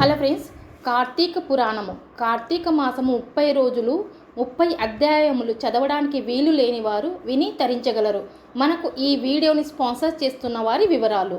Hello friends Karthika పురాణము. కార్తీక మాసము ముప్పై రోజులు ముప్పై అధ్యాయములు చదవడానికి వీలు లేని వారు విని తరించగలరు. మనకు ఈ వీడియోని స్పాన్సర్ చేస్తున్న వారి వివరాలు.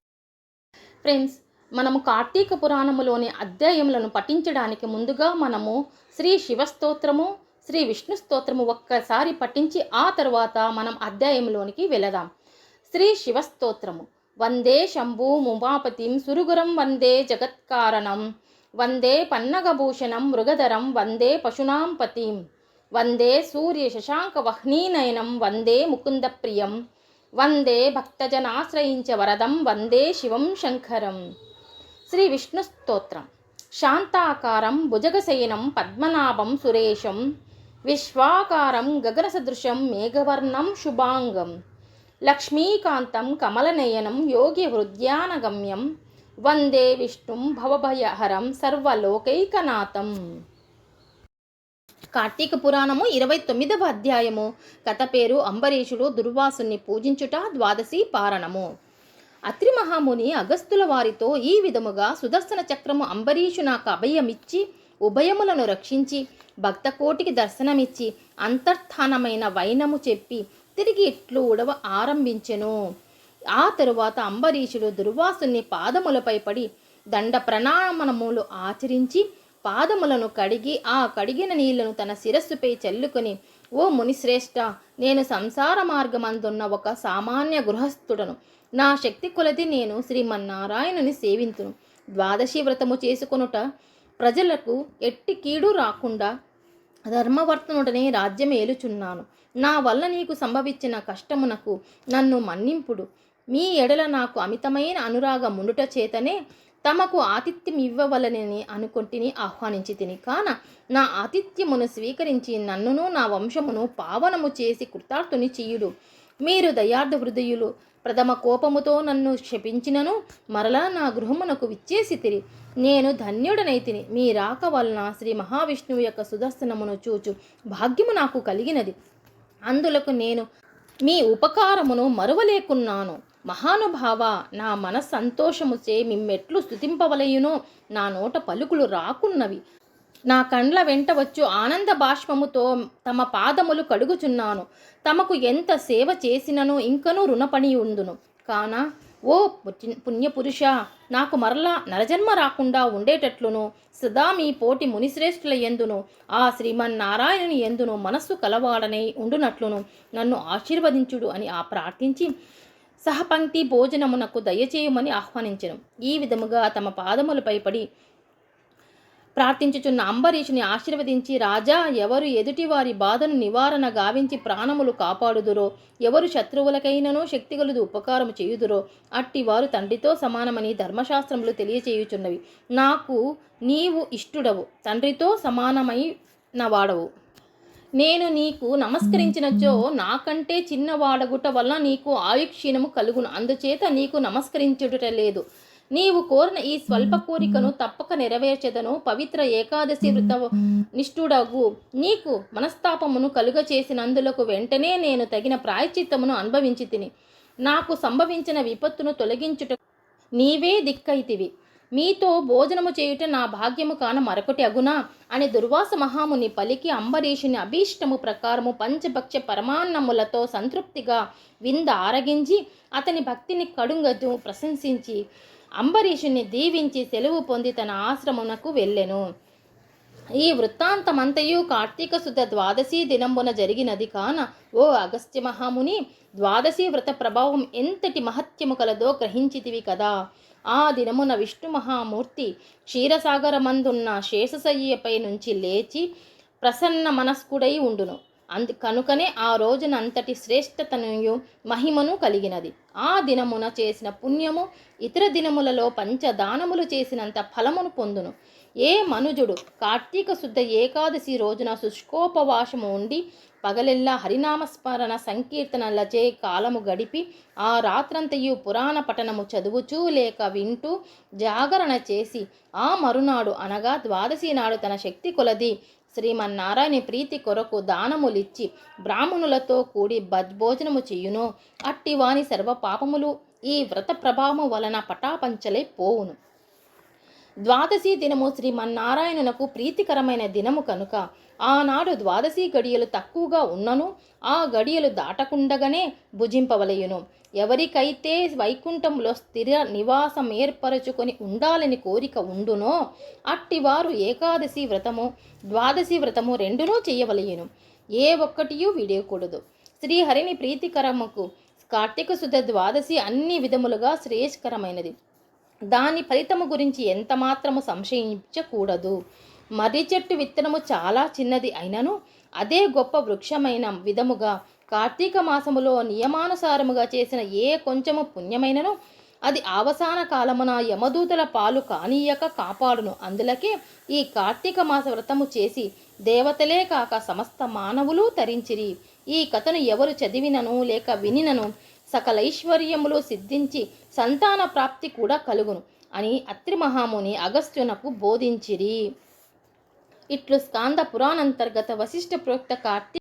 ఫ్రెండ్స్ మనము కార్తీక పురాణములోని అధ్యాయములను పఠించడానికి ముందుగా మనము శ్రీ శివస్తోత్రము శ్రీ విష్ణు స్తోత్రము ఒక్కసారి పఠించి ఆ తరువాత మనం అధ్యాయంలోనికి వెళదాం. శ్రీ శివస్తోత్రము వందే శంభు ముమాపతిం సురుగురం వందే జగత్కారణం. వందే పన్నగభూషణం మృగధరం వందే పశునాం పతిం. వందే సూర్య శశాంక వహ్నీనయనం వందే ముకుందప్రియం. వందే భక్తజనాశ్రయించ వరదం వందే శివం శంకరం. శ్రీ విష్ణు స్తోత్రం. శాంతాకారం భుజగశయనం పద్మనాభం సురేశం విశ్వాకారం గగనసదృశం మేఘవర్ణం శుభాంగం లక్ష్మీకాంతం కమలనయనం యోగి హృద్యానగమ్యం వందే విష్ణుం భవభయహరం సర్వలోకైకనాథం. కార్తీక పురాణము ఇరవై తొమ్మిదవ అధ్యాయము. కథ పేరు అంబరీషుడు దుర్వాసుని పూజించుట ద్వాదశి పారణము. అత్రి మహాముని అగస్తుల వారితో ఈ విధముగా సుదర్శన చక్రము అంబరీషు నాకు అభయమిచ్చి ఉభయములను రక్షించి భక్తకోటికి దర్శనమిచ్చి అంతర్థానమైన వైనము చెప్పి తిరిగి ఇట్లు ఉడవ ఆరంభించెను. ఆ తరువాత అంబరీషుడు దుర్వాసుని పాదములపై పడి దండ ప్రణామనములు ఆచరించి పాదములను కడిగి ఆ కడిగిన నీళ్ళను తన శిరస్సుపై చల్లుకొని ఓ మునిశ్రేష్ఠ నేను సంసార మార్గమందున్న ఒక సామాన్య గృహస్థుడను. నా శక్తి కొలది నేను శ్రీమన్నారాయణుని సేవింతును. ద్వాదశి వ్రతము చేసుకొనుట ప్రజలకు ఎట్టి కీడు రాకుండా ధర్మవర్తనుడనే రాజ్యం ఏలుచున్నాను. నా వల్ల నీకు సంభవించిన కష్టమునకు నన్ను మన్నింపుడు. మీ ఎడల నాకు అమితమైన అనురాగం ఉండుట చేతనే తమకు ఆతిథ్యం ఇవ్వవలనని అనుకుంటుని ఆహ్వానించి తిని. కాన నా ఆతిథ్యమును స్వీకరించి నన్నును నా వంశమును పావనము చేసి కృతార్థుని చెయ్యుడు మీరు దయార్థ హృదయులు. ప్రథమ కోపముతో నన్ను క్షపించినను మరలా నా గృహమునకు విచ్చేసి తిరి. నేను ధన్యుడనైతిని మీ రాక వలన శ్రీ మహావిష్ణువు యొక్క సుదర్శనమును చూచు. భాగ్యము నాకు కలిగినది. అందులకు నేను మీ ఉపకారమును మరువలేకున్నాను. మహానుభావ నా మన సంతోషము చే మిమ్మెట్లు స్థుతింపవలయునో నా నోట పలుకులు రాకున్నవి. నా కండ్ల వెంట వచ్చు ఆనంద బాష్పముతో తమ పాదములు కడుగుచున్నాను. తమకు ఎంత సేవ చేసినను ఇంకనూ రుణపని ఉందును కాన? ఓ పుణ్యపురుష నాకు మరలా నరజన్మ రాకుండా ఉండేటట్లును. సదా మీ పోటి మునిశ్రేష్ఠుల ఎందును ఆ శ్రీమన్నారాయణుని ఎందును మనస్సు కలవాడనై ఉండునట్లును. నన్ను ఆశీర్వదించుడు అని ఆ ప్రార్థించి సహపంక్తి భోజనమునకు దయచేయమని ఆహ్వానించను. ఈ విధముగా తమ పాదములపై పడి ప్రార్థించుచున్న అంబరీషుని ఆశీర్వదించి రాజా ఎవరు ఎదుటి వారి బాధను నివారణ గావించి ప్రాణములు కాపాడుదురో ఎవరు శత్రువులకైనను శక్తిగలదు ఉపకారము చేయుదురో అట్టి వారు తండ్రితో సమానమని ధర్మశాస్త్రములు తెలియచేయుచున్నవి. నాకు నీవు ఇష్టుడవు తండ్రితో సమానమైన వాడవు నేను నీకు నమస్కరించినచో నాకంటే చిన్నవాడగుట వల్ల నీకు ఆయుక్షీణము కలుగును. అందుచేత నీకు నమస్కరించుట లేదు. నీవు కోరిన ఈ స్వల్ప కోరికను తప్పక నెరవేర్చదను. పవిత్ర ఏకాదశి వృత నిష్ఠుడగు. నీకు మనస్తాపమును కలుగ చేసినందులకు వెంటనే నేను తగిన ప్రాయచిత్తమును అనుభవించి తిని నాకు సంభవించిన విపత్తును తొలగించుట నీవే దిక్కైతివి మీతో భోజనము చేయుట నా భాగ్యము కాన మరొకటి అగునా? అని దుర్వాస మహాముని పలికి అంబరీషుని అభీష్టము ప్రకారము పంచభక్ష పరమాన్నములతో సంతృప్తిగా వింద ఆరగించి అతని భక్తిని కడుంగదు ప్రశంసించి అంబరీషుని దీవించి సెలవు పొంది తన ఆశ్రమునకు వెళ్ళెను. ఈ వృత్తాంతమంతయు కార్తీక శుద్ధ ద్వాదశి దినంబున జరిగినది కాన ఓ అగస్త్య మహాముని ద్వాదశి వ్రత ప్రభావం ఎంతటి మహత్యము కలదో గ్రహించితివి కదా. ఆ దినమున విష్ణు మహామూర్తి క్షీరసాగరమందున్న శేషశయ్యపై నుంచి లేచి ప్రసన్న మనస్కుడై ఉండును. అందు కనుకనే ఆ రోజున అంతటి శ్రేష్టతను మహిమను కలిగినది. ఆ దినమున చేసిన పుణ్యము ఇతర దినములలో పంచదానములు చేసినంత ఫలమును పొందును. ఏ మనుజుడు కార్తీక శుద్ధ ఏకాదశి రోజున శుష్కోపవాసము ఉండి పగలెల్లా హరినామస్మరణ సంకీర్తనలచే కాలము గడిపి ఆ రాత్రంతయు పురాణ పఠనము చదువుచూ లేక వింటూ జాగరణ చేసి ఆ మరునాడు అనగా ద్వాదశి నాడు తన శక్తి కొలది. శ్రీమన్నారాయణ ప్రీతి కొరకు దానములిచ్చి బ్రాహ్మణులతో కూడి భోజనము చెయ్యును అట్టివాని సర్వ పాపములు ఈ వ్రత ప్రభావము వలన పటాపంచలై పోవును. ద్వాదశి దినము శ్రీమన్నారాయణునకు ప్రీతికరమైన దినము కనుక. ఆనాడు ద్వాదశి గడియలు తక్కువగా ఉన్నను ఆ గడియలు దాటకుండగానే భుజింపవలయును. ఎవరికైతే వైకుంఠంలో స్థిర నివాసం ఏర్పరచుకొని ఉండాలని కోరిక ఉండునో అట్టివారు ఏకాదశి వ్రతము ద్వాదశి వ్రతము రెండునూ చేయవలయును. ఏ ఒక్కటియూ విడేయకూడదు. శ్రీహరిని ప్రీతికరముకు కార్తీక శుద్ధ ద్వాదశి అన్ని విధములుగా శ్రేయస్కరమైనది. దాని ఫలితము గురించి ఎంత మాత్రము సంశయించకూడదు. మర్రి చెట్టు విత్తనము చాలా చిన్నది అయినను అదే గొప్ప వృక్షమైన విధముగా కార్తీక మాసములో నియమానుసారముగా చేసిన ఏ కొంచెము పుణ్యమైనను అది అవసాన కాలమున యమదూతల పాలు కానీయక కాపాడును. అందులకే ఈ కార్తీక మాస వ్రతము చేసి దేవతలే కాక సమస్త మానవులు తరించిరి. ఈ కథను ఎవరు చదివినను లేక వినినను సకల ఐశ్వర్యములు సిద్ధించి సంతాన ప్రాప్తి కూడా కలుగును అని అత్రి మహాముని అగస్త్యునకు బోధించిరి. ఇట్లు స్కాంద పురాణంతర్గత వశిష్ఠ ప్రోక్త కార్తీ